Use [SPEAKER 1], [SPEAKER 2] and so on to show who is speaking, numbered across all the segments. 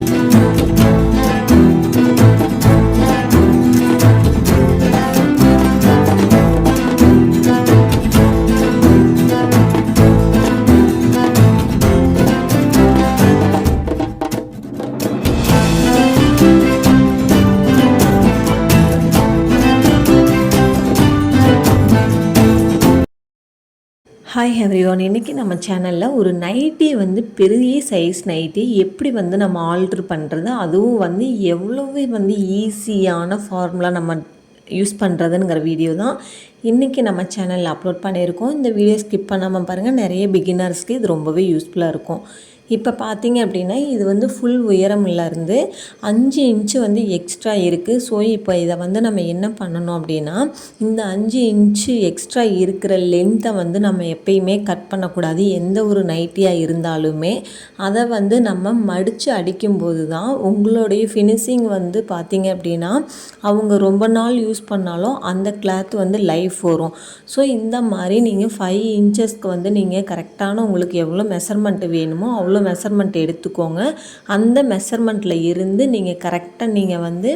[SPEAKER 1] Música hi ஹெவ்ரிவான் இன்றைக்கி நம்ம சேனலில் ஒரு நைட்டி வந்து பெரிய சைஸ் நைட்டி எப்படி வந்து நம்ம ஆல்ட்ரு பண்ணுறது அதுவும் வந்து எவ்வளவு வந்து ஈஸியான ஃபார்முலா நம்ம யூஸ் பண்ணுறதுங்கிற வீடியோ தான் இன்றைக்கி நம்ம சேனலில் அப்லோட் பண்ணியிருக்கோம். இந்த வீடியோ ஸ்கிப் பண்ணாமல் பாருங்கள் நிறைய பிகினர்ஸ்க்கு இது ரொம்பவே யூஸ்ஃபுல்லாக இருக்கும். இப்போ பார்த்தீங்க அப்படின்னா இது வந்து ஃபுல் உயரம்லேருந்து அஞ்சு இன்ச்சு வந்து எக்ஸ்ட்ரா இருக்குது ஸோ இப்போ இதை வந்து நம்ம என்ன பண்ணணும் அப்படின்னா இந்த அஞ்சு இன்ச்சு எக்ஸ்ட்ரா இருக்கிற லென்த்தை வந்து நம்ம எப்பயுமே கட் பண்ணக்கூடாது. எந்த ஒரு நைட்டியாக இருந்தாலுமே அதை வந்து நம்ம மடித்து அடிக்கும்போது தான் உங்களுடைய ஃபினிஷிங் வந்து பார்த்தீங்க அப்படின்னா அவங்க ரொம்ப நாள் யூஸ் பண்ணாலும் அந்த கிளாத் வந்து லைஃப் வரும். ஸோ இந்த மாதிரி நீங்கள் ஃபைவ் இன்ச்சஸ்க்கு வந்து நீங்கள் கரெக்டான உங்களுக்கு எவ்வளோ மெஷர்மெண்ட்டு வேணுமோ அவ்வளோ மெஷர்மெண்ட் எடுத்துக்கோங்க. அந்த மெஷர்மெண்ட்டில் இருந்து நீங்கள் கரெக்டாக நீங்கள் வந்து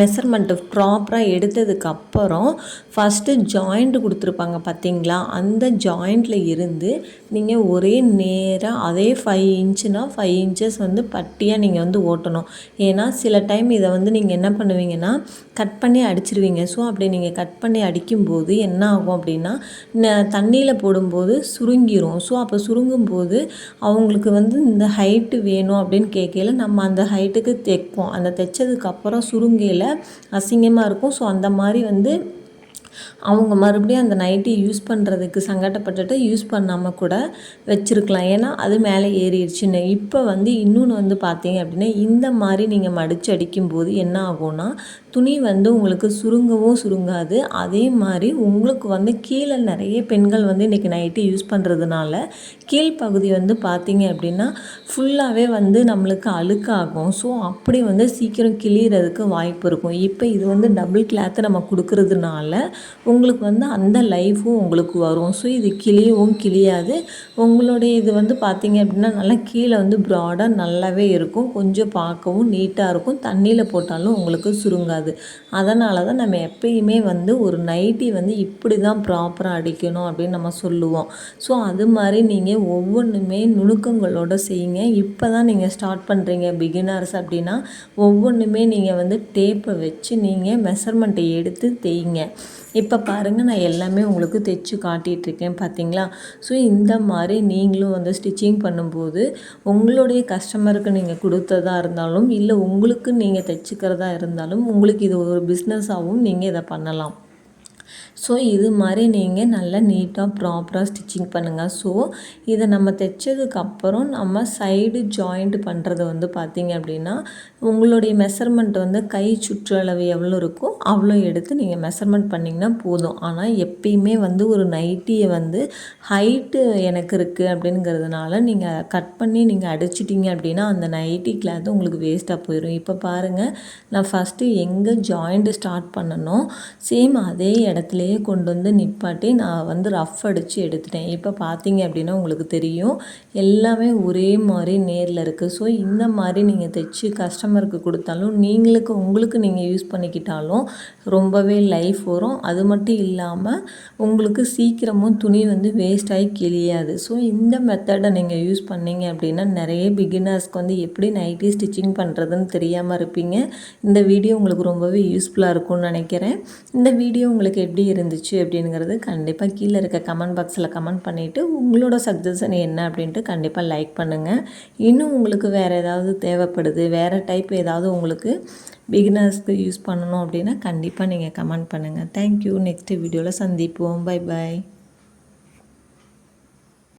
[SPEAKER 1] மெஷர்மெண்ட்டு ப்ராப்பராக எடுத்ததுக்கப்புறம் ஃபஸ்ட்டு ஜாயிண்ட் கொடுத்துருப்பாங்க பார்த்தீங்களா அந்த ஜாயிண்டில் இருந்து நீங்கள் ஒரே நேராக அதே ஃபைவ் இன்ச்சுனால் ஃபைவ் இன்ச்சஸ் வந்து பட்டியாக நீங்கள் வந்து ஓட்டணும். ஏன்னா சில டைம் இதை வந்து நீங்கள் என்ன பண்ணுவீங்கன்னா கட் பண்ணி அடிச்சிருவீங்க. ஸோ அப்படி நீங்கள் கட் பண்ணி அடிக்கும்போது என்ன ஆகும் அப்படின்னா தண்ணியில் போடும்போது சுருங்கிரும். ஸோ அப்போ சுருங்கும்போது அவங்களுக்கு வந்து இந்த ஹைட்டு வேணும் அப்படின்னு கேட்கல நம்ம அந்த ஹைட்டுக்கு தைப்போம். அந்த தைச்சதுக்கப்புறம் சுருங்கையில் அசிங்கமாக இருக்கும். ஸோ அந்த மாதிரி வந்து அவங்க மறுபடியும் அந்த நைட்டி யூஸ் பண்ணுறதுக்கு சங்கடப்பட்டுட்டு யூஸ் பண்ணாமல் கூட வச்சுருக்கலாம். ஏன்னா அது மேலே ஏறிடுச்சுன்னு இப்போ வந்து இன்னொன்று வந்து பார்த்தீங்க அப்படின்னா இந்த மாதிரி நீங்கள் மடித்து அடிக்கும்போது என்ன ஆகும்னா துணி வந்து உங்களுக்கு சுருங்கவும் சுருங்காது. அதே மாதிரி உங்களுக்கு வந்து கீழே நிறைய பெண்கள் வந்து இன்றைக்கி நைட்டு யூஸ் பண்ணுறதுனால கீழ்ப்பகுதி வந்து பார்த்திங்க அப்படின்னா ஃபுல்லாகவே வந்து நம்மளுக்கு அழுக்காகும். ஸோ அப்படி வந்து சீக்கிரம் கிளியறதுக்கு வாய்ப்பு இருக்கும். இப்போ இது வந்து டபுள் கிளாத்து நம்ம கொடுக்கறதுனால உங்களுக்கு வந்து அந்த லைஃப்பும் உங்களுக்கு வரும். ஸோ இது கிளியவும் கிளியாது. உங்களுடைய இது வந்து பார்த்திங்க அப்படின்னா நல்லா கீழே வந்து ப்ராடாக நல்லாவே இருக்கும். கொஞ்சம் பார்க்கவும் நீட்டாக இருக்கும். தண்ணியில் போட்டாலும் உங்களுக்கு சுருங்காது. அதனால தான் நம்ம எப்பயுமே வந்து ஒரு நைட்டி வந்து இப்படி தான் ப்ராப்பராக அடிக்கணும் அப்படின்னு நம்ம சொல்லுவோம். ஸோ அது மாதிரி நீங்கள் ஒவ்வொன்றுமே நுணுக்கங்களோடு செய்யுங்க. இப்போ தான் நீங்கள் ஸ்டார்ட் பண்ணுறீங்க பிகினர்ஸ் அப்படின்னா ஒவ்வொன்றுமே நீங்கள் வந்து டேப்பை வச்சு நீங்கள் மெஷர்மெண்ட்டை எடுத்து தேய்ங்க. இப்போ பாருங்கள் நான் எல்லாமே உங்களுக்கு தைச்சு காட்டிகிட்ருக்கேன் பார்த்தீங்களா ஸோ இந்த மாதிரி நீங்களும் வந்து ஸ்டிச்சிங் பண்ணும்போது உங்களுடைய கஸ்டமருக்கு நீங்கள் கொடுத்ததா இருந்தாலும் இல்லை உங்களுக்கு நீங்கள் தைச்சிக்கிறதா இருந்தாலும் உங்களுக்கு இது ஒரு பிஸ்னஸாகவும் நீங்கள் இதை பண்ணலாம். ஸோ இது மாதிரி நீங்கள் நல்லா நீட்டாக ப்ராப்பராக ஸ்டிச்சிங் பண்ணுங்கள் ஸோ இதை நம்ம தைச்சதுக்கப்புறம் நம்ம சைடு ஜாயிண்ட் பண்ணுறது வந்து பார்த்திங்க அப்படின்னா உங்களுடைய மெஷர்மெண்ட் வந்து கை சுற்றளவு எவ்வளோ இருக்கோ அவ்வளோ எடுத்து நீங்கள் மெஷர்மெண்ட் பண்ணிங்கன்னா போதும். ஆனால் எப்பயுமே வந்து ஒரு நைட்டியை வந்து ஹைட்டு எனக்கு இருக்குது அப்படிங்கிறதுனால நீங்கள் கட் பண்ணி நீங்கள் அடிச்சிட்டிங்க அப்படின்னா அந்த நைட்டி கிளாத் உங்களுக்கு வேஸ்ட்டாக போயிடும் இப்போ பாருங்கள் நான் ஃபஸ்ட்டு எங்கே ஜாயிண்ட் ஸ்டார்ட் பண்ணணும் சேம் அதே இடத்துலையே கொண்டு வந்து நிப்பாட்டி நான் வந்து ரஃப் அடித்து எடுத்துட்டேன். இப்போ பார்த்தீங்க அப்படின்னா உங்களுக்கு தெரியும். எல்லாமே ஒரே மாதிரி நேரில் இருக்குது ஸோ இந்த மாதிரி நீங்கள் தைச்சி கஸ்டமருக்கு கொடுத்தாலும் நீங்களுக்கு உங்களுக்கு நீங்கள் யூஸ் பண்ணிக்கிட்டாலும் ரொம்பவே லைஃப் வரும். அது மட்டும் இல்லாமல் உங்களுக்கு சீக்கிரமும் துணி வந்து வேஸ்ட் ஆகி கிழியாது. ஸோ இந்த மெத்தடை நீங்கள் யூஸ் பண்ணீங்க அப்படின்னா நிறைய பிகினர்ஸ்க்கு வந்து எப்படி நைட்டி ஸ்டிச்சிங் பண்ணுறதுன்னு தெரியாமல் இருப்பீங்க. இந்த வீடியோ உங்களுக்கு ரொம்பவே யூஸ்ஃபுல்லாக இருக்கும்னு நினைக்கிறேன். இந்த வீடியோ உங்களுக்கு எப்படி இருந்துச்சு அப்படிங்கிறது கண்டிப்பாக கீழே இருக்க கமெண்ட் பாக்ஸில் கமெண்ட் பண்ணிவிட்டு உங்களோட சஜஷன் என்ன அப்படின்ட்டு கண்டிப்பாக லைக் பண்ணுங்கள் இன்னும் உங்களுக்கு வேறு ஏதாவது தேவைப்படுது வேறு டைப் ஏதாவது உங்களுக்கு பிகினர்ஸ்க்கு யூஸ் பண்ணணும் அப்படின்னா கண்டிப்பாக நீங்கள் கமெண்ட் பண்ணுங்கள் தேங்க்யூ நெக்ஸ்ட் வீடியோவில் சந்திப்போம். Bye bye